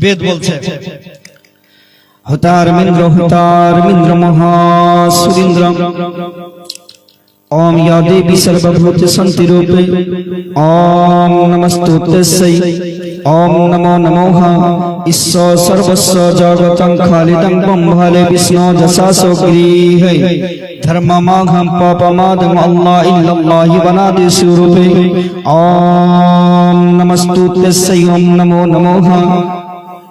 বেদ বলছে হতার মিন্দ্র হতার মিন্দ্র মহাসুরিন্দ্র ओम या देवी सर्वभूत संति रूपे ओम नमस्तुतस्यै ओम नमो नमोः ईश्वर सर्वस्व जगतं खालिदं ब्रह्मले विष्णु जसासो गृहे धर्ममाघं पापमादं अल्लाह इल्लल्लाह वनादि स्वरूपे ओम नमस्तुतस्यै ओम नमो नमोः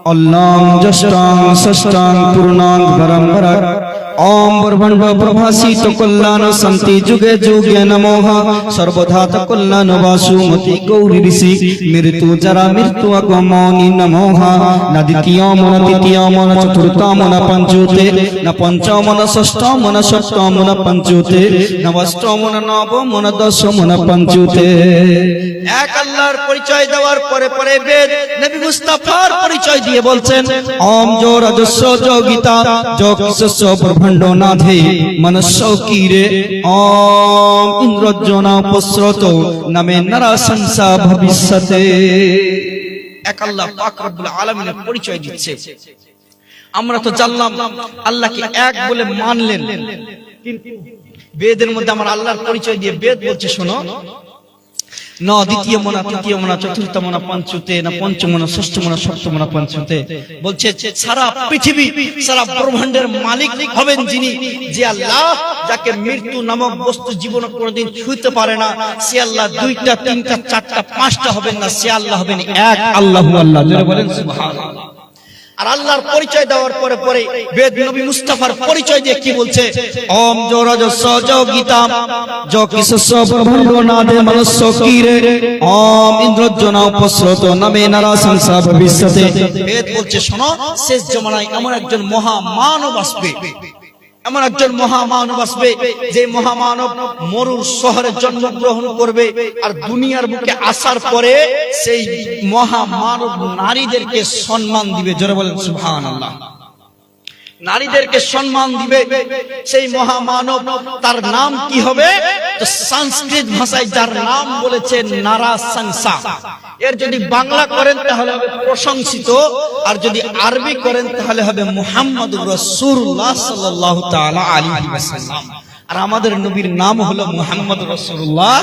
অল্লাম জষ্টাং ষষ্ঠাং পূর্ণাং বরম্বর ओम ब्रह्मण्ड प्रभासित कल्याण सन्ति जुगे जुगे नमोः सर्वधात कल्याण वासुमति गौरी ऋषि मृत्यु जरा मृत्यु अगमनि नमोः न द्वितीयम न तृतीयम न चतुर्थम न पञ्चुते न पञ्चम न षष्ठम न सप्तम न पञ्चुते न अष्टम न नवम न दशम न पञ्चुते এক আল্লাহর পরিচয় দেওয়ার পরে পরে বেদ নবী মুস্তাফার পরিচয় দিয়ে বলছেন ओम जो रजस्व जो गीता जो ভণ্ডনাথে মনস্য কীরে অম ইন্দ্রজনা উপস্রত নামে নারা সংসা ভবিষ্যতে। এক আল্লাহ পাক রব্বুল আলামিনের পরিচয় দিচ্ছে। আমরা তো জানলাম, আল্লাহকে এক বলে মানলেন। কিন্তু বেদের মধ্যে আমরা আল্লাহর পরিচয় দিয়ে বেদ বলছে, শোনো। দ্বিতীয় মনা, তৃতীয় মনা, চতুর্থ মনা না পঞ্চমনা ষষ্ঠ মনা বলছে, সারা পৃথিবী, সারা ব্রহ্মাণ্ডের মালিক হবেন যিনি, যে আল্লাহ যাকে মৃত্যু নামক বস্তু জীবন কোনোদিন ছুঁতে পারে না, সে আল্লাহ দুইটা, তিনটা, চারটা, পাঁচটা হবেন না, সে আল্লাহ হবেন এক আল্লাহ আল্লাহ। বলেন আর আল্লাহর পরিচয় দেওয়ার পরে পরে বেদ নবী মুস্তাফার পরিচয় দিয়ে কি বলছে? ওম জোরজ সজ গীতাম জ কিসস্ব না নাদে মনস্য কিরে ওম ইন্দ্রজনা উপস্রত নামে নারা সংসা ভবিষ্যতে বেদ বলছে শোনো শেষ জমানায় এমন একজন মহা মানব আসবে। এমন একজন মহামানব আসবে যে মহামানব মরুর শহরে জন্মগ্রহণ করবে আর দুনিয়ার বুকে আসার পরে সেই মহামানব নারীদেরকে সম্মান দিবে। জোরে বলেন, সুবহানাল্লাহ। নারীদেরকে সম্মান দিবে। সেই মহামানব, তার নাম কি হবে? সংস্কৃত ভাষায় যার নাম বলেছে নারা সংসা এর যদি বাংলা করেন তাহলে হবে প্রশংসিত, আর যদি আরবি করেন তাহলে হবে মুহাম্মদ রাসূলুল্লাহ সাল্লাল্লাহু তাআলা আলাইহি ওয়াসাল্লাম। আর আমাদের নবীর নাম হলো মুহাম্মদ রাসূলুল্লাহ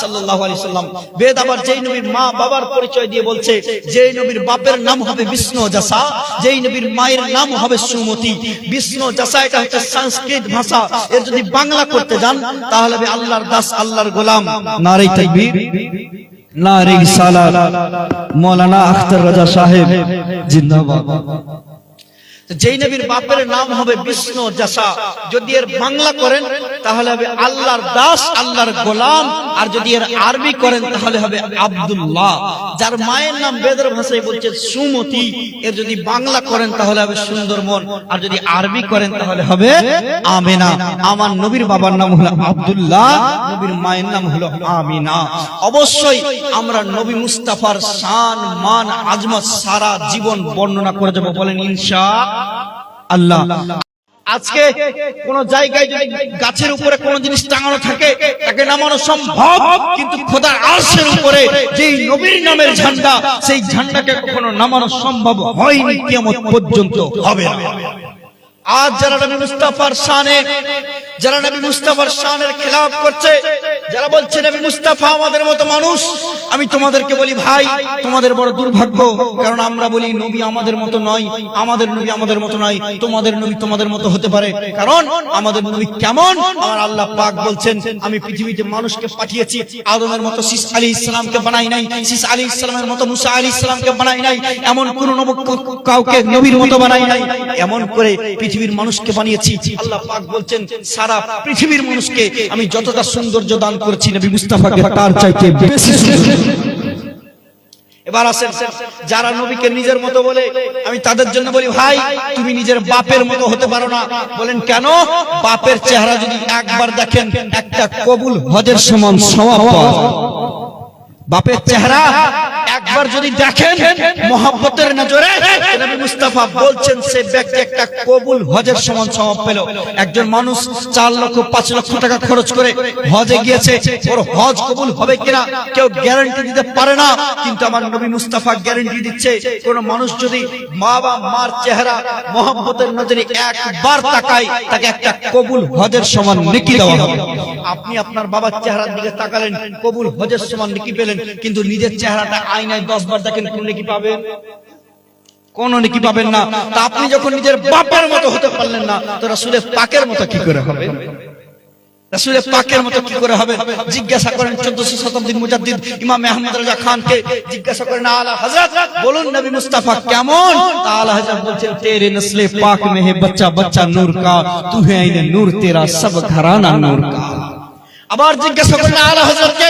সাল্লাল্লাহু আলাইহি ওয়াসাল্লাম। বেদ আবার যেই নবীর মা বাবার পরিচয় দিয়ে বলছে, যেই নবীর বাপের নাম হবে বিষ্ণু জাসা, যেই নবীর মায়ের নাম হবে সুমতি। বিষ্ণু জাসা এটা হচ্ছে সংস্কৃত ভাষা। এর যদি বাংলা করতে যান, তাহলে হবে আল্লাহর দাস, আল্লাহর গোলাম। নারী তাইবি সালা মৌলানা আখতার রাজা যেই নাম হবে বিষ্ণু যদি এর বাংলা করেন, তাহলে হবে আল্লাহর দাস, আল্লাহর গোলাম। আর যদি এর আরবি করেন, তাহলে হবে আব্দুল্লাহ। যার মায়ের নাম বেদের ভাষায় বলছে সুমতি, এর যদি বাংলা করেন, তাহলে হবে সুন্দরমন আর যদি আরবি করেন, তাহলে হবে আমেনা। আমার নবীর বাবার নাম হলো আব্দুল্লাহ, নবীর মায়ের নাম হলো আমিনা। অবশ্যই আমরা নবী মুস্তাফার শান, মান, আজমত সারা জীবন বর্ণনা করে যাব বলেন ইনশা আল্লাহ। আজকে কোন জায়গায় যদি গাছের উপরে কোন জিনিস টাঙানো থাকে, তাকে নামানো সম্ভব, কিন্তু খোদার আসের উপরে যেই নবীর নামের ঝান্ডা, সেই ঝান্ডাকে কখনো নামানো সম্ভব হয়নি কেমন পর্যন্ত হবে আজ যারা মুস্তাফার শানে যারা নবী মুস্তাফার শানের খেলাফ করছে, যারা বলছে, নবী মুস্তাফা আমাদের মতো মানুষ, আমি তোমাদেরকে বলি, ভাই, তোমাদের বড় দুর্ভাগ্য, কারণ আমরা বলি, নবী আমাদের মতো নয়, আমাদের নবী আমাদের মতো নয়, তোমাদের নবী তোমাদের মতো হতে পারে, কারণ আমাদের নবী কেমন? আমার আল্লাহ পাক বলছেন, আমি পৃথিবীতে মানুষকে পাঠিয়েছি, আদমের মতো শীষ আলী ইসলামকে বানাই নাই শীষ আলী ইসলামের মতো মুসা আলী ইসলামকে বানাই নাই, এমন কোন কাউকে নবীর মতো বানাই নাই, এমন করে পৃথিবীর মানুষকে বানিয়েছি। আল্লাহ পাক বলছেন, সারা পৃথিবীর মানুষকে আমি যতটা সৌন্দর্য দান করেছি নবী মুস্তাফাকে তার চাইতে বেশি এবার আসেন যারা নবীকে নিজের মতো বলে আমি তাদের জন্য বলি ভাই তুমি নিজের বাপের মতো হতে পারো না। বলেন কেন? বাপের চেহারা যদি একবার দেখেন একটা কবুল হজের সমান যায়। বাপের চেহারা একবার যদি দেখেন মহাব্বতের নজরে মুস্তাফা বলছেন সে ব্যক্তি একটা কবুল হজের সমান সমাপ পেল। একজন মানুষ চার লক্ষ, পাঁচ লক্ষ টাকা খরচ করে হজে গিয়েছে। ওর হজ কবুল হবে কিনা কেউ গ্যারান্টি দিতে পারে না। কিন্তু আমার নবী মুস্তাফা গ্যারান্টি দিচ্ছে, কোন মানুষ যদি মা বা মার চেহারা মোহাম্মতের নজরে একবার তাকায়, তাকে একটা কবুল হজের সমান নেকি দেওয়া হবে। আপনি আপনার বাবার চেহারার দিকে তাকালেন, কবুল হজের সমান নেকি পেলেন, কিন্তু নিজের চেহারাটা আয়নায় পাঁচ দশ বার দেখেন কোন নাকি পাবেন? কোন নাকি পাবেন না। তা আপনি যখন নিজের বাবার মতো হতে পারলেন না, তো রাসুলের পাকের মতো কি করে হবে? রাসুলের পাকের মতো কি করে হবে? জিজ্ঞাসা করেন চোদ্দশো শতাব্দীর মুজাদ্দিদ ইমাম আহমদ রাজা খানকে। জিজ্ঞাসা করেন, আলা হজরত বলুন, নবী মুস্তাফা কেমন? আলা হজরত বলছেন, তেরে নসলে পাক মে হে বাচ্চা বাচ্চা নূর কা তু হে আইনে নূর তেরা সব ঘরানা নূর কা। আবার জিজ্ঞাসা করেন আলা হযরতকে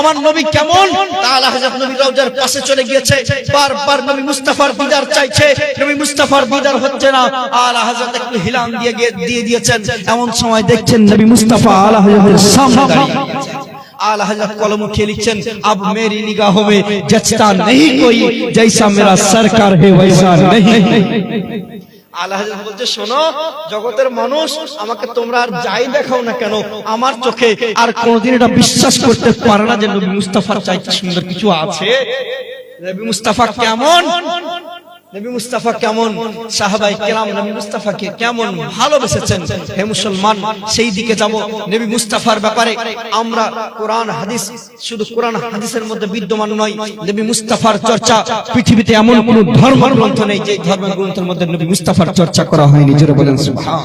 আমার নবী কেমন তা আলা হযরত নবী রওজার পাশে চলে গিয়েছে বারবার নবী মুস্তাফার দিদার চাইছে নবী মুস্তাফার দিদার হচ্ছে না আলা হযরত একটু হিলান দিয়ে গিয়ে- দিয়ে দিয়েছেন এমন সময় দেখছেন নবী মুস্তাফা আলা হযরতের সামনে দাঁড়িয়ে आला हजरत कलम के लिखन अब मेरी निगाहों में जचता नहीं कोई जैसा मेरा सरकार है वैसा नहीं আলা হজরত বলছে, শোনো, জগতের মানুষ আমাকে তোমরা আর যাই দেখাও না কেন, আমার চোখে আর কোনদিন এটা বিশ্বাস করতে পারে না যে নবী মুস্তাফার চাইতে সুন্দর কিছু আছে। নবী মুস্তাফা কেমন? নবী মুস্তাফা কেমন? সাহাবাই কেরাম নবী মুস্তাফাকে কেমন ভালোবেসেছেন? হে মুসলমান, সেই দিকে যাব। নবী মুস্তাফার ব্যাপারে আমরা কোরআন, হাদিস, শুধু কোরআন, হাদিসের মধ্যে বিদ্যমান নয়। নবী মুস্তাফার চর্চা পৃথিবীতে এমন কোন ধর্ম গ্রন্থ নেই যে ধর্ম গ্রন্থের মধ্যে নবী মুস্তাফার চর্চা করা হয়নি। জোরে বলেন সুবহান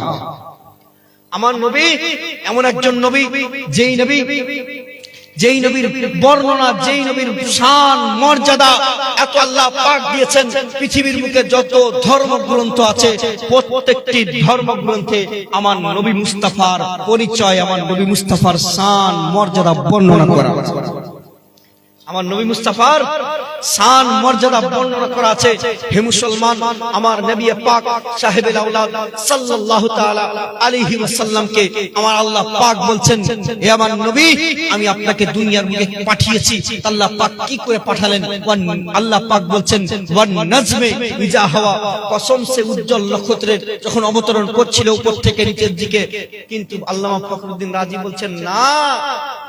আমার নবী এমন একজন নবী, যেই নবী যেই নবীর বর্ণনা, যেই নবীর শান, মর্যাদা, এত আল্লাহ পাক দিয়েছেন, পৃথিবীর মুখে যত ধর্মগ্রন্থ আছে, প্রত্যেকটি ধর্মগ্রন্থে আমার নবী মুস্তাফার পরিচয়, আমার নবী মুস্তাফার শান, মর্যাদা বর্ণনা করা আমার নবী মুস্তাফার শান, মর্যাদা বর্ণনা করা আছে। হে মুসলমান, আমার নবী পাক সাহেবের আওলাদ সাল্লাল্লাহু তাআলা আলাইহি ওয়াসাল্লামকে আমার আল্লাহ পাক বলছেন, হে আমার নবী, আমি আপনাকে দুনিয়ার মুখে পাঠিয়েছি। আল্লাহ পাক কি করে পাঠালেন? আল্লাহ পাক বলছেন, ওয়ান নাজমে ইজা হাওয়া। কসম সে উজ্জ্বল নক্ষত্রের যখন অবতরণ করছিল উপর থেকে নিচের দিকে। কিন্তু আল্লামা ফখরুদ্দিন রাজি বলছেন, না,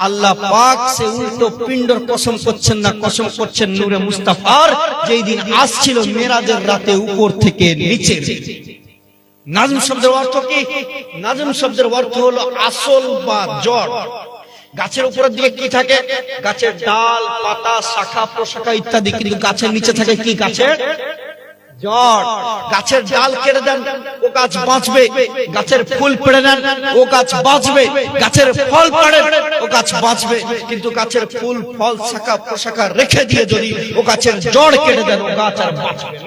আল্লাহ পাক সে উল্টো পিণ্ডর কসম করছেন না, কসম করছেন নূরে মুস্তাফার, যেই দিন আসছিল মেরাজের রাতে উপর থেকে নিচে। নাজম শব্দের অর্থ কি? নাজম শব্দের অর্থ হলো আসল বা জড় গাছের উপরের দিকে কি থাকে? গাছের ডাল, পাতা, শাখা প্রশাখা ইত্যাদি, কিন্তু গাছের নিচে থাকে কি গাছের? গাছের ডাল দেন, ও গাছ বাঁচবে। গাছের ফুল পেড়ে নেন, ও গাছ বাঁচবে। গাছের ফল ও গাছ বাঁচবে। কিন্তু গাছের ফুল, ফল শাখা রেখে দিয়ে যদি ও গাছের জড় দেন, ও গাছ আর বাঁচবে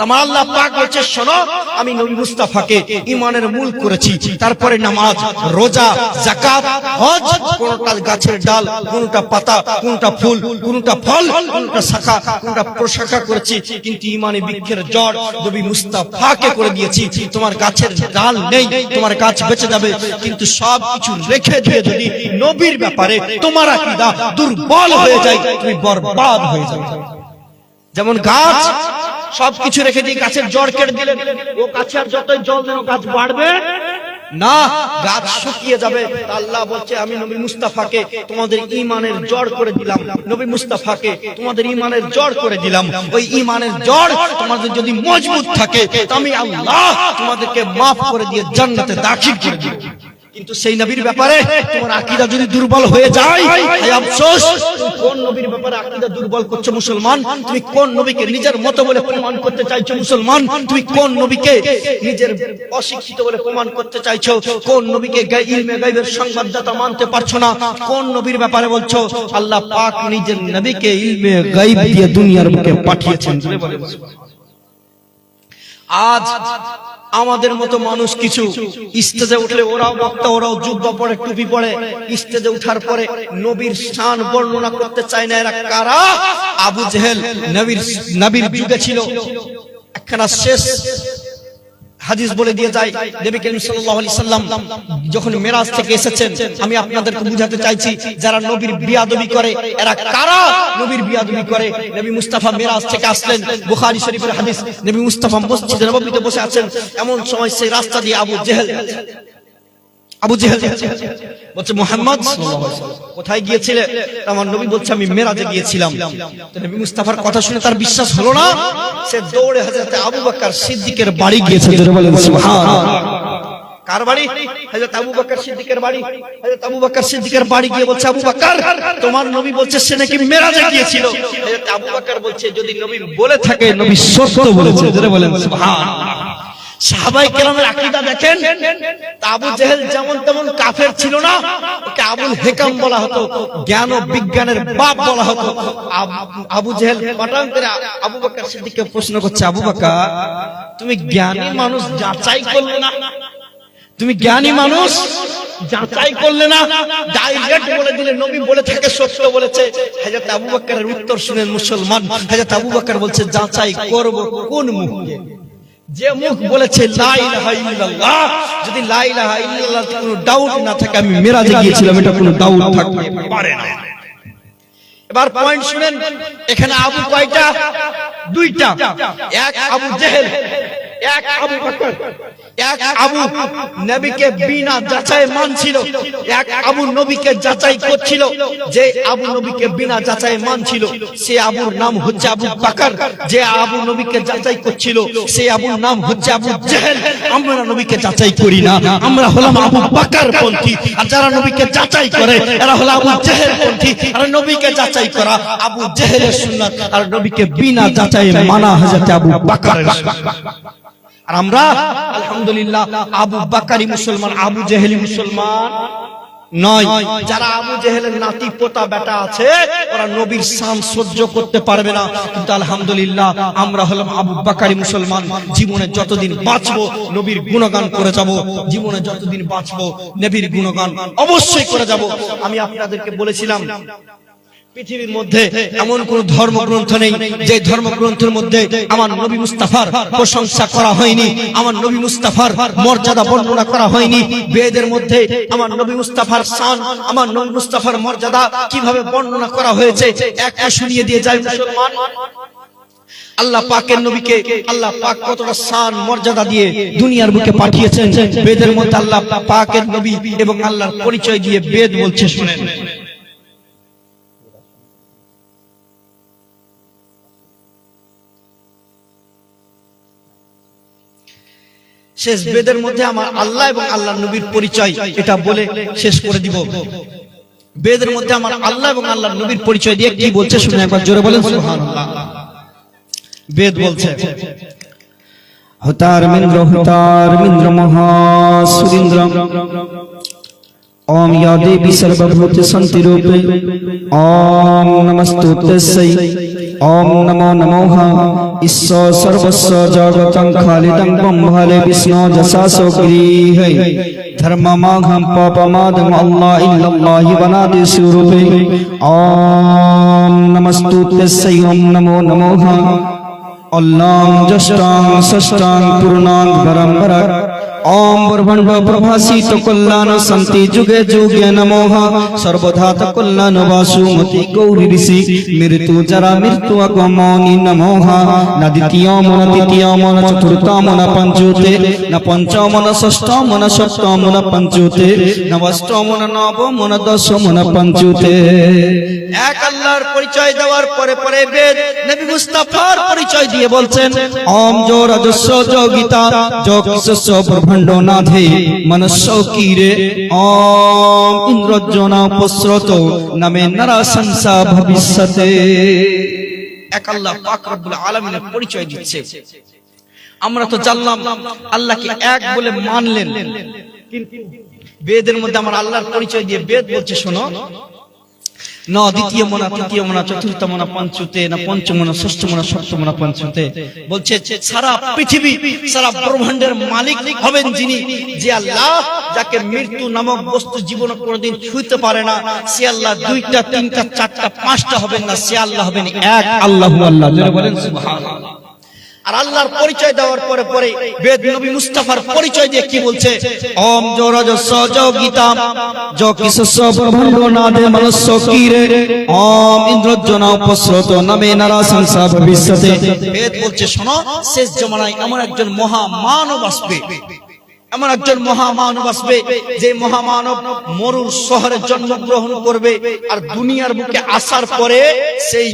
তোমার আল্লাহ পাক বলছে, শোনো, আমি নবী মুস্তাফাকে ইমানের মূল করেছি। তারপরে নামাজ, রোজা জাকাত হজ, কোনটা গাছের ডাল, কোনটা পাতা, কোনটা ফুল, কোনটা ফল, কোনটা শাখা, কোনটা প্রশাখা করেছি। কিন্তু ইমানে বৃক্ষের জড় নবী মুস্তাফাকে করে দিয়েছি, তোমার গাছের ডাল নেই, তোমার গাছ বেঁচে যাবে, কিন্তু সব কিছু রেখে দিয়ে যদি নবীর ব্যাপারে তোমার আকিদা দুর্বল হয়ে যায়, তুমি বরবাদ হয়ে যাবে। যেমন গাছ, সবকিছু রেখে দিয়ে গাছের জড় কেটে দিলেন ও গাছে আর যতই জল দেন গাছ বাড়বে। না গাছ শুকিয়ে যাবে। আল্লাহ বলছে, আমি নবী মুস্তাফাকে তোমাদের ইমানের জড় করে দিলাম। নবী মুস্তাফাকে তোমাদের ইমানের জড় করে দিলাম। ওই ইমানের জড় তোমাদের যদি মজবুত থাকে আমি আল্লাহ তোমাদেরকে মাফ করে দিয়ে জান্নাতে দাখিল করে দিব। কিন্তু সেই নবীর ব্যাপারে তোমার আকীদা যদি দুর্বল হয়ে যায় এই আফসোস কোন নবীর ব্যাপারে আকীদা দুর্বল করছ মুসলমান? তুমি কোন নবীকে নিজের মতো বলে প্রমাণ করতে চাইছো মুসলমান? তুমি কোন নবীকে নিজের অশিক্ষিত বলে প্রমাণ করতে চাইছো? কোন নবীকে ইলমে গাইবের সংবাদদাতা মানতে পারছ না? কোন নবীর ব্যাপারে বলছো আল্লাহ পাক নিজের নবীকে ইলমে গাইব দিয়ে দুনিয়ার বুকে পাঠিয়েছেন? আজ আমাদের মতো মানুষ কিছু স্টেজে উঠলে ওরাও বক্তা, ওরাও যুদ্ধ পরে, টুপি পরে। স্টেজে উঠার পরে নবীর স্থান বর্ণনা করতে চায় না এরা কারা? আবু জেহেল নবীর নবীর যুগে ছিল। একখানা শেষ হাদিস বলে দিয়ে যায়, নবী করিম সাল্লাল্লাহু আলাইহি সাল্লাম যখন মেরাজ থেকে এসেছেন, আমি আপনাদেরকে বুঝাতে চাইছি, যারা নবীর বিয়াদবি করে, এরা কারা নবীর বিয়াদবি করে? নবী মুস্তাফা মেরাজ থেকে আসলেন, বুখারী শরীফের হাদিস, নবী মুস্তাফা মসজিদে নববীতে বসে আছেন, এমন সময় সেই রাস্তা দিয়ে আবু জেহেল আবু জেহেল বলছে মোহাম্মদ কোথায় গিয়েছিলে? আমার নবী বলছে আমি মেরাজে গিয়েছিলাম। নবী মুস্তাফার কথা শুনে তার বিশ্বাস হলো না। সে দৌড়ে আবু বকর সিদ্দিকের বাড়ি গিয়েছে। জোরে বলেন কার বাড়ি? হযরত আবু বকর সিদ্দিকের বাড়ি। হযরত আবু বকর সিদ্দিকের বাড়ি গিয়ে বলছে আবু বকর তোমার নবী বলছে সে নাকি মেরাজে গিয়েছিল। হযরত আবু বকর বলছে যদি নবী বলে থাকে নবী সত্য বলেছে। বলেন সুবহানাল্লাহ। তুমি জ্ঞানী মানুষ যাচাই করলে না? তুমি জ্ঞানী মানুষ যাচাই করলে না? ডাইরেক্ট বলে দিলে, নবী বলে থাকে, সত্য বলেছে। হযরত আবু বকরের উত্তর শুনে মুসলমান। হযরত আবু বকর বলছে, যাচাই করব কোন মুখে যে মুখ বলেছে যদি কোনো ডাউট না থাকে, আমি মেরাজে গিয়েছিলাম, এটা কোনো ডাউট থাকতে পারে না। এবার পয়েন্ট শুনেন, এখানে আবু কয়টা? দুইটা। এক আবু জেহেল এক আবু বকর নবীকে বিনা যাচাই মানছিল, এক আবু নবীকে যাচাই করছিল যে আবু নবীকে বিনা যাচাই মানছিল, সে আবুর নাম হচ্ছে আবু বকর। যে আবু নবীকে যাচাই করছিল, সে আবুর নাম হচ্ছে আবু জেহেল। আমরা নবীকে যাচাই করি না, আমরা হলাম আবু বকর পন্থী। আর যারা নবীকে যাচাই করে, এরা হলো আবু জেহেল পন্থী। আর নবীকে যাচাই করা আবু জেহেলের সুন্নাত, আর নবীকে বিনা যাচাই মানা হযরত আবু সুন্নাত। আর আমরা, আলহামদুলিল্লাহ, আবু বাকারি মুসলমান, আবু জেহেলি মুসলমান নবীর সহ্য করতে পারবে না। কিন্তু আলহামদুলিল্লাহ, আমরা হলাম আবু বাকারি মুসলমান। জীবনে যতদিন বাঁচবো, নবীর গুণগান করে যাব। জীবনে যতদিন বাঁচবো, নবীর গুণগান অবশ্যই করে যাব। আমি আপনাদেরকে বলেছিলাম পৃথিবীর মধ্যে এমন কোন ধর্মগ্রন্থ নেই যে ধর্মগ্রন্থের মধ্যে আমার নবী মুস্তাফার প্রশংসা করা হয়নি আমার নবী মুস্তাফার মর্যাদা বর্ণনা করা হয়নি। বেদের মধ্যে আমার নবী মুস্তাফার শান আমার নবী মুস্তাফার মর্যাদা কীভাবে বর্ণনা করা হয়েছে একটা শুনিয়ে দিয়ে যায় মুসলমান। আল্লাহ পাকের নবীকে আল্লাহ পাক কতটা শান মর্যাদা দিয়ে দুনিয়ার বুকে পাঠিয়েছেন। বেদের মধ্যে আল্লাহ পাকের নবী এবং আল্লাহর পরিচয় দিয়ে বেদ বলছে শুনেন। শেষ বেদের মধ্যে আমার আল্লাহ এবং আল্লাহ নবীর পরিচয় এটা বলে শেষ করে দিব বেদের মধ্যে আমার আল্লাহ এবং আল্লাহ নবীর পরিচয় দিয়ে কি বলছে শুনে একবার জোরে বলেন সুবহানাল্লাহ বেদ বলছে হতার মিন্দ্র হতার মিন্দ্র মহাসুরিন্দ্র ओम या देवी सर्वभूत संति रूपे ओम नमस्तुतस्यै ओम नमो नमोः ईश्व सर्वस्व जगतं खालिदं ब्रह्मले विष्णु जसासो गृहे धर्ममाघं पापमादम अल्लाह इल्लल्लाहि वनादि स्वरूपे ओम नमस्तुतस्यै ओम नमो नमोः अल्लां जष्टां षष्टां पूर्णां परम्परा যুগে নমঃ সর্বধাত কল্যাণ বাসুমতি গৌরী ঋষি মৃত্যু জরা মৃত্যু আগমনি নমঃ না দ্বিতীয়ম না তৃতীয়ম পরিচয় দেওয়ার পরে পরে পরিচয় দিয়ে বলছেন ওম জো রজস্ব যোগিতা ভণ্ডনাথে মনস্য কীরে অম ইন্দ্রজনাপস্রত নামে নারা সংসা ভবিষ্যতে। এক আল্লাহ পাক রব্বুল আলামিনের পরিচয় দিচ্ছে। আমরা তো জানলাম আল্লাহকে এক বলে মানলেন। কিন্তু বেদের মধ্যে আমার আল্লাহর পরিচয় দিয়ে বেদ বলছে, শোনো ন, দ্বিতীয় মনা, তৃতীয় মনা, চতুর্থ মনা, পঞ্চুতে না, পঞ্চম মনা, ষষ্ঠ মনা, সপ্তম মনা, পঞ্চুতে। বলছে, সারা পৃথিবী, সারা ব্রহ্মাণ্ডের মালিক হবেন যিনি, যে আল্লাহ যাকে মৃত্যু নামক বস্তু জীবন কোনোদিন ছুঁতে পারে না, সে আল্লাহ দুইটা, তিনটা, চারটা, পাঁচটা হবেন না, সে আল্লাহ হবেন এক, আল্লাহ আল্লাহ বলেন সুবহানাল্লাহ আর আল্লাহর পরিচয় দেওয়ার পরে পরে বেদ নবী মুস্তাফার পরিচয় দিয়ে কি বলছে? ওম জরাজ সজ গীতা জ না দে নাদে মনস্য রে? ওম ইন্দ্রজনা উপস্রত নামে নারা সংসার ভবিষ্যতে বেদ বলছে শোনো শেষ জমানায় এমন একজন মহা মানব আসবে। এমন একজন মহামানব আসবে যে মহামানব মরুর শহরে জন্মগ্রহণ করবে আর দুনিয়ার বুকে আসার পরে সেই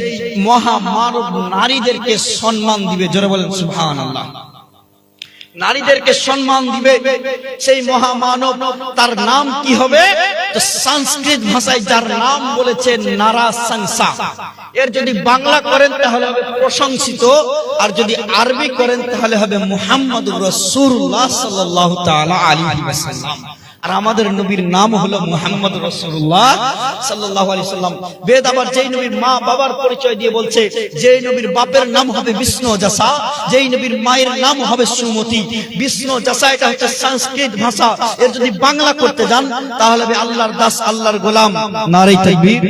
মহামানব নারীদেরকে সম্মান দিবে। জোরে বলেন, সুবহানাল্লাহ। নারীদেরকে সম্মান দিবে। সেই মহামানব, তার নাম কি হবে? সংস্কৃত ভাষায় যার নাম বলেছে নারা সংসা। এর যদি বাংলা করেন, তাহলে হবে প্রশংসিত। আর যদি আরবি করেন, তাহলে হবে মুহাম্মদ রসুল্লাহ সাল্লাহ তালা আলী আর আমাদের নবীর নাম হলো মুহাম্মদ রসুল্লাহ সাল্লাহ আলি সাল্লাম। বেদ আবার যেই নবীর মা বাবার পরিচয় দিয়ে বলছে, যেই নবীর বাপের নাম হবে বিষ্ণু জাসা যেই নবীর মায়ের নাম হবে সুমতি। বিষ্ণু জাসা এটা হচ্ছে সংস্কৃত ভাষা। এর যদি বাংলা করতে যান, তাহলে হবে আল্লাহর দাস, আল্লাহর গোলাম। নারে তাকবীর,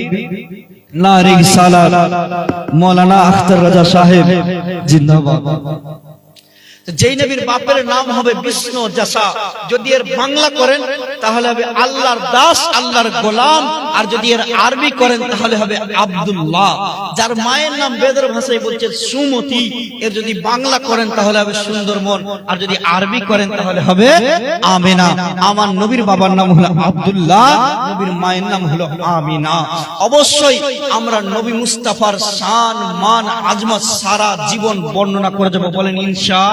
নারে সালাত মৌলানা আখতার রাজা সাহেব, জিন্দাবাদ। যেই নবীর বাপের নাম হবে বিষ্ণু জাসা যদি এর বাংলা করেন, তাহলে হবে আল্লাহর দাস, আল্লাহর গোলাম। আর যদি এর আরবি করেন, তাহলে হবে আব্দুল্লাহ। যার মায়ের নাম বেদের ভাষায় বলছে সুমতি। এর যদি বাংলা করেন, তাহলে হবে সুন্দরমন আর যদি আরবি করেন, তাহলে হবে আমেনা। আমার নবীর বাবার নাম হলো আব্দুল্লাহ, নবীর মায়ের নাম হলো আমিনা। অবশ্যই আমরা নবী মুস্তাফার শান, মান, আজমত সারা জীবন বর্ণনা করে যাব। বলেন, ইনশা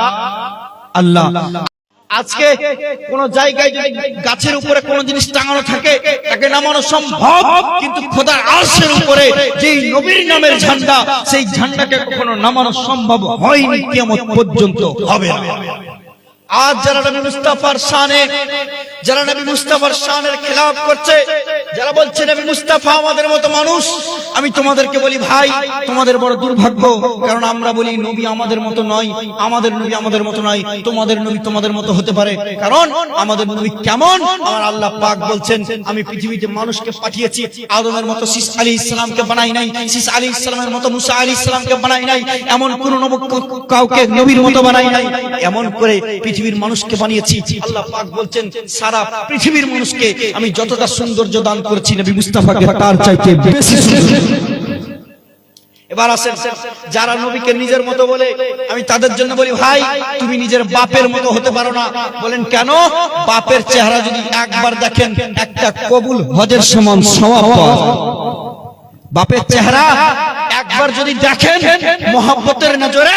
আল্লাহ। আজকে কোন জায়গায় যদি গাছের উপরে কোন জিনিস টাঙানো থাকে, তাকে নামানো সম্ভব, কিন্তু খোদার আরশের উপরে যেই নবীর নামের ঝান্ডা, সেই ঝান্ডাকে কখনো নামানো সম্ভব হয়নি কেমন পর্যন্ত হবে আজ যারা নবী মুস্তাফার শানে, যারা নবী মুস্তাফার শানের খেলাফ করছে, যারা বলছে, নবী মুস্তাফা আমাদের মতো মানুষ আমি তোমাদেরকে বলি, ভাই, তোমাদের বড় দুর্ভাগ্য, কারণ আমরা বলি, নবী আমাদের মতো নয়, আমাদের নবী আমাদের মতো নয়, তোমাদের নবী তোমাদের মতো হতে পারে, কারণ আমাদের নবী কেমন? আমার আল্লাহ পাক বলছেন, আমি পৃথিবীতে মানুষকে পাঠিয়েছি, আদমের মতো সিস আলী ইসলামকে বানাই নাই সিস আলী ইসলামের মতো মুসা আলী ইসলামকে বানাই নাই, এমন কোন কাউকে নবীর মতো বানাই নাই, এমন করে পৃথিবীর মানুষকে বানিয়েছি। আল্লাহ পাক বলছেন, সারা পৃথিবীর মানুষকে আমি যতটা সৌন্দর্য দান করেছি নবী মুস্তাফাকে, তার চাইতে বেশি এবার আসেন, যারা নবীকে নিজের মতো বলে, আমি তাদের জন্য বলি, ভাই, তুমি নিজের বাপের মতো হতে পারো না। বলেন, কেন? বাপের চেহারা যদি একবার দেখেন, একটা কবুল হজের সমান সওয়াব। বাপের চেহারা একবার যদি দেখেন মোহাম্মতের নজরে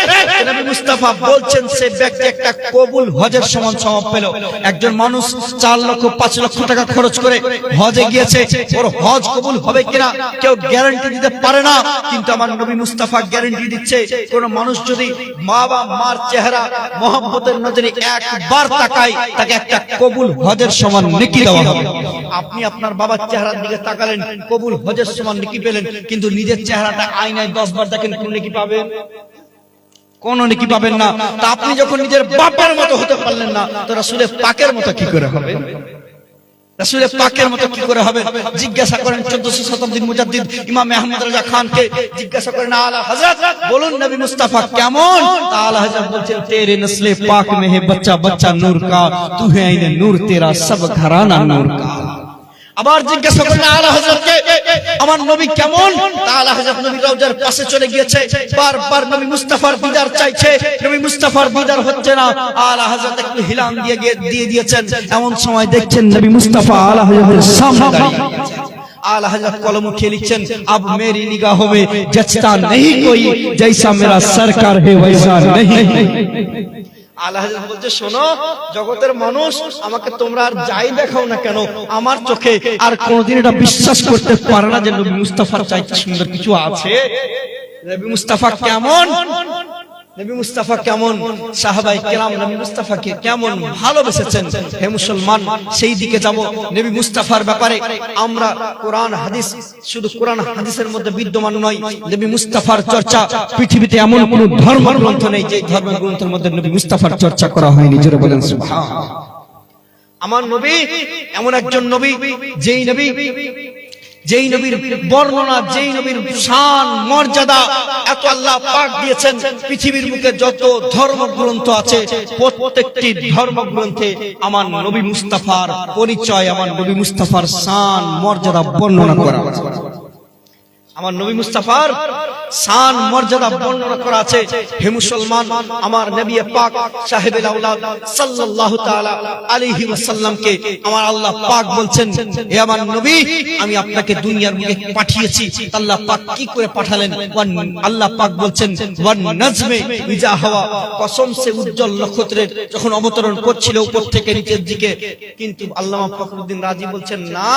মুস্তাফা বলছেন, সে ব্যক্তি একটা কবুল হজের সমান সওয়াব পেল। একজন মানুষ চার লক্ষ, পাঁচ লক্ষ টাকা খরচ করে হজে গিয়েছে, ওর হজ কবুল হবে কিনা কেউ গ্যারান্টি দিতে পারে না, কিন্তু আমার নবী মুস্তাফা গ্যারান্টি দিচ্ছে, কোন মানুষ যদি মা বা মার চেহারা মোহাম্মতের নজরে একবার তাকায়, তাকে একটা কবুল হজের সমান নেকি দেওয়া হবে। আপনি আপনার বাবার চেহারার দিকে তাকালেন, কবুল হজের সমান নাকি পেলেন, কিন্তু নিজের চেহারাটা আইনায় দশ বার দেখেন কোন নাকি পাবেন? কোন নাকি পাবেন না। তা আপনি যখন নিজের বাবার মতো হতে পারলেন না, তো রাসুলের পাকের মতো কি করে হবে? জিজ্ঞাসা করেন চোদ্দশো খানকে। জিজ্ঞাসা করেন বলুন নবী মুস্তাফা কেমন? নূর তেরা সব ঘরানা নূর কা। আবার জিজ্ঞাসা করলেন আলা হযরতকে আমার নবী কেমন তা আলা হযরত নবী রওজার পাশে চলে গিয়েছে বারবার নবী মুস্তাফার দিদার চাইছে নবী মুস্তাফার দিদার হচ্ছে না আলা হযরত একটু হিলান দিয়ে গিয়ে- দিয়ে দিয়েছেন এমন সময় দেখছেন নবী মুস্তাফা আলা হযরতের সামনে দাঁড়িয়ে গেছেন। आला हजरत कलम उठे लिखन अब मेरी निगाहों में जचता नहीं कोई जैसा मेरा सरकार है वैसा नहीं আল্লাহ বলছে, শোনো, জগতের মানুষ আমাকে তোমরা আর যাই দেখাও না কেন, আমার চোখে আর কোনোদিন এটা বিশ্বাস করতে পারে না যে মুস্তাফার চাইতে সুন্দর কিছু আছে। রবি মুস্তাফা কেমন? নবী মুস্তাফা কেমন? সাহাবাই কেরাম নবী মুস্তাফাকে কেমন ভালোবেসেছেন? হে মুসলমান, সেই দিকে যাব। নবী মুস্তাফার ব্যাপারে আমরা কোরআন, হাদিস, শুধু কোরআন, হাদিসের মধ্যে বিদ্যমান নয়। নবী মুস্তাফার চর্চা পৃথিবীতে এমন কোন ধর্ম গ্রন্থ নেই যে ধর্ম গ্রন্থের মধ্যে নবী মুস্তাফার চর্চা করা হয়নি। জোরে বলেন, সুবহানাল্লাহ। আমার নবী এমন একজন নবী, যেই নবী যেই নবীর বর্ণনা, যেই নবীর শান, মর্যাদা, এত আল্লাহ পাক দিয়েছেন। পৃথিবীর মুখে যত ধর্মগ্রন্থ আছে, প্রত্যেকটি ধর্মগ্রন্থে আমার নবী মুস্তাফার পরিচয়, আমার নবী মুস্তাফার শান, মর্যাদা বর্ণনা করা। আমার নবী মুস্তাফার শান, মর্যাদা বর্ণনা করা আছে। হে মুসলমান, আমার নবী পাক সাহেবের আওলাদ সাল্লাল্লাহু তাআলা আলাইহি ওয়াসাল্লামকে আমার আল্লাহ পাক বলছেন, হে আমার নবী, আমি আপনাকে দুনিয়ার বুকে পাঠিয়েছি। আল্লাহ পাক কি করে পাঠালেন? ওয়ান, আল্লাহ পাক বলছেন, ওয়ান নাজমে ইজা হাওয়া। কসম সে উজ্জ্বল নক্ষত্রের যখন অবতরণ করছিল উপর থেকে নিচের দিকে, কিন্তু আল্লামা ফখরুদ্দিন রাজি বলছেন, না,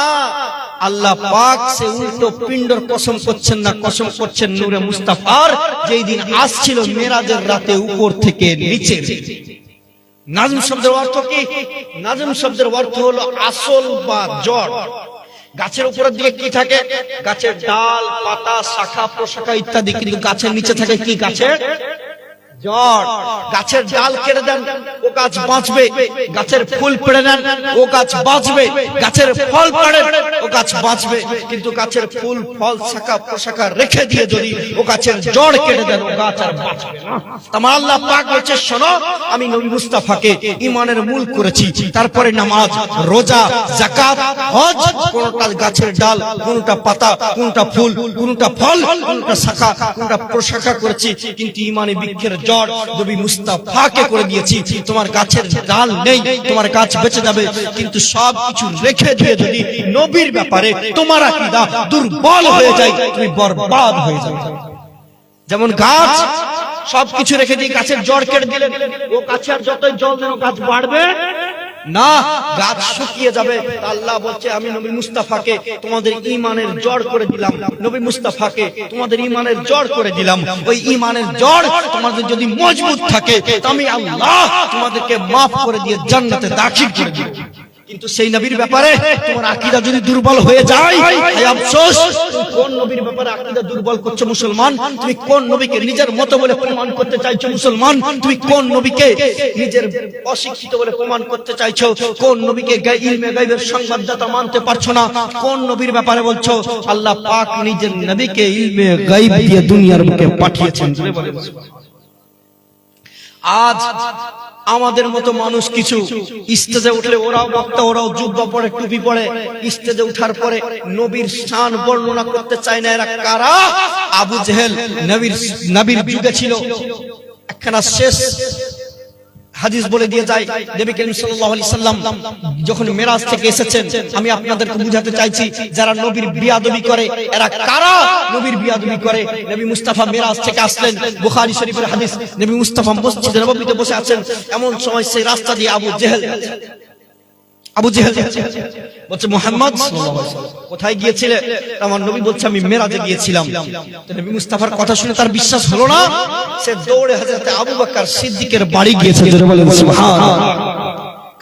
আল্লাহ পাক সে উল্টো পিণ্ডর কসম করছেন না, কসম করছেন নূরে মুস্তাফার যেই দিন আসছিল মেরাজের রাতে উপর থেকে নিচে। নাজম শব্দের অর্থ কি? নাজম শব্দের অর্থ হলো আসল বা জড় গাছের উপরের দিকে কি থাকে? গাছের ডাল, পাতা, শাখা, প্রশাখা ইত্যাদি, কিন্তু গাছের নিচে থাকে কি গাছের? জড় গাছের ডাল কেটে দেন ও গাছ বাঁচবে। গাছের ফুল পেড়ে নেন ও গাছ বাঁচবে। গাছের ফল পাড়ে ও গাছ বাঁচবে। কিন্তু গাছের ফুল ফল শাখা রেখে দিয়ে যদি ও গাছের জড় কেটে দেন ও গাছ আর বাঁচবে না। তোমার আল্লাহ পাক বলছে শোনো আমি নবী মুস্তাফাকে ইমানের মূল করেছি। তারপরে নামাজ রোজা জাকাত হজ কোনটা গাছের ডাল কোনটা পাতা কোনটা ফুল কোনটা ফল কোনটা শাখা কোনটা প্রশাখা করেছি। কিন্তু ইমানে বৃক্ষের মুস্তাফাকে করে দিয়েছি। তোমার গাছের ডাল নেই, তোমার বেঁচে যাবে, কিন্তু সব কিছু রেখে দিয়ে যদি নবীর ব্যাপারে তোমার আকীদা দুর্বল হয়ে যায়, তুমি বরবাদ হয়ে যাবে। যেমন গাছ, সবকিছু রেখে দিয়ে গাছের জড় কেটে দিলেন। ও গাছে আর যতই জল দেন গাছ বাড়বে। না গাছ শুকিয়ে যাবে। আল্লাহ বলছে, আমি নবী মুস্তাফাকে তোমাদের ইমানের জড় করে দিলাম। নবী মুস্তাফাকে তোমাদের ইমানের জড় করে দিলাম। ওই ইমানের জড় তোমাদের যদি মজবুত থাকে আমি আল্লাহ তোমাদেরকে মাফ করে দিয়ে জান্নাতে দাখিল করে দিব। কিন্তু সেই নবীর ব্যাপারে তোমার আকীদা যদি দুর্বল হয়ে যায় হায় আফসোস কোন নবীর ব্যাপারে আকীদা দুর্বল করছ মুসলমান তুমি কোন নবীকে নিজের মতো বলে প্রমাণ করতে চাইছো মুসলমান তুমি কোন নবীকে নিজের অশিক্ষিত বলে প্রমাণ করতে চাইছো কোন নবীকে ইলমে গাইবের সংবাদদাতা মানতে পারছ না কোন নবীর ব্যাপারে বলছো আল্লাহ পাক নিজের নবীকে ইলমে গাইব দিয়ে দুনিয়ার বুকে পাঠিয়েছেন আজ আমাদের মতো মানুষ কিছু। স্টেজে উঠলে ওরাও বক্তা, ওরাও যুদ্ধ পরে, টুপি পরে। স্টেজে উঠার পরে নবীর স্থান বর্ণনা করতে চায় না এরা কারা? আবু জেহেল নবীর নবীর যুগে ছিল। একখানা শেষ হাদিস বলে দিয়ে যায়, নবী করিম সাল্লাল্লাহু আলাইহি সাল্লাম, যখন মেরাজ থেকে এসেছেন, আমি আপনাদেরকে বুঝাতে চাইছি, যারা নবীর বিয়াদবি করে, এরা কারা নবীর বিয়াদবি করে? নবী মুস্তাফা মেরাজ থেকে আসলেন, বুখারী শরীফের হাদিস, নবী মুস্তাফা মসজিদে নববীতে বসে আছেন, এমন সময় সেই রাস্তা দিয়ে আবু জেহেল আবু জেহেল বলছে মোহাম্মদ কোথায় গিয়েছিলে? আমার নবী বলছে আমি মেরাজে গিয়েছিলাম। তো নবী মুস্তাফার কথা শুনে তার বিশ্বাস হলো না। সে দৌড়ে আবু বকর সিদ্দিকের বাড়ি গিয়েছে। জোরে বলেন। সুবহানাল্লাহ।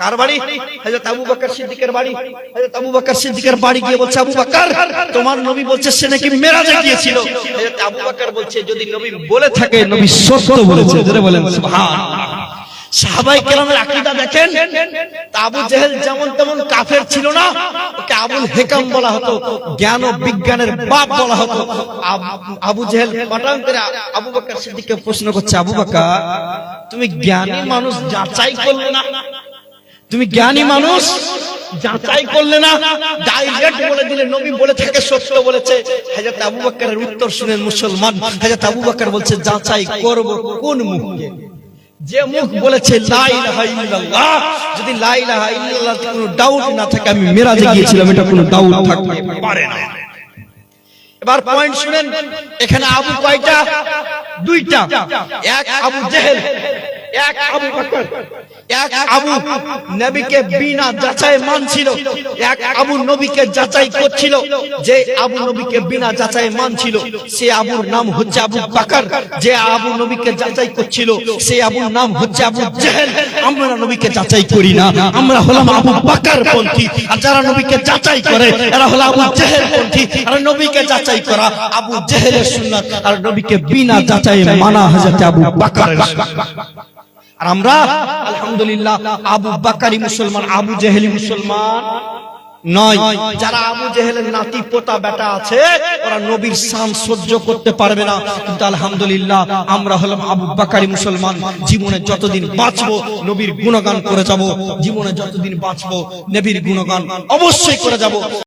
কার বাড়ি? হযরত আবু বকর সিদ্দিকের বাড়ি। হযরত আবু বকর সিদ্দিকের বাড়ি গিয়ে বলছে আবু বকর তোমার নবী বলছে সে নাকি মেরাজে গিয়েছিল। হযরত আবু বকর বলছে যদি নবী বলে থাকে নবী সত্য বলেছে। বলেন। সুবহানাল্লাহ। সাহাবাই কেরামের আকীদা দেখেন আবু জেহেল যেমন তেমন কাফের ছিল না, ওকে আবুল হেকাম বলা হতো, জ্ঞান ও বিজ্ঞানের বাপ বলা হতো। আবু জেহেল পাঠান করে আবু বকর সিদ্দিককে প্রশ্ন করছে, আবু বকর, তুমি জ্ঞানী মানুষ, যাচাই করলে না? তুমি জ্ঞানী মানুষ, যাচাই করলে না? ডাইরেক্ট বলে দিলে, নবী বলে থাকে, সত্য বলেছে। হযরত আবু বকরের উত্তর শুনেন মুসলমান। হযরত আবু বকর বলছে, যাচাই করব কোন মুখে যে মুখ বলেছে যদি কোনো ডাউট না থাকে, আমি মেরাজে গিয়েছিলাম, এটা কোনো ডাউট থাকতে পারে না। এবার পয়েন্ট শুনেন, এখানে আবু কয়টা? দুইটা। এক আবু জেহেল এক আবু বকর, এক আবু নবীকে বিনা যাচাই মানছিল, এক আবু নবীকে যাচাই করছিল, যে আবু নবীকে বিনা যাচাই মানছিল, সে আবুর নাম হচ্ছে আবু বকর। যে আবু নবীকে যাচাই করছিল, সে আবুর নাম হচ্ছে আবু আমরা নবীকে যাচাই করি না, আমরা হলাম আবু বকর পন্থী। আর যারা নবীকে যাচাই করে, এরা হলো আবু জেহেল পন্থী। আর নবীকে যাচাই করা আবু জেহেলের সুন্নাত, আর নবীকে বিনা যাচাই মানা হযরত আবু বকরের আমরা, আলহামদুলিল্লাহ, আবু বাকারি মুসলমান, আবু জেহেলি মুসলমান নয়। যারা বেটা আছে নবীর সহ্য করতে পারবে না। কিন্তু আলহামদুলিল্লাহ, আমরা হলাম আবু বাকারি মুসলমান। জীবনে যতদিন বাঁচবো, নবীর গুণগান করে যাব। জীবনে যতদিন বাঁচবো, নবীর গুণগান অবশ্যই করে যাব।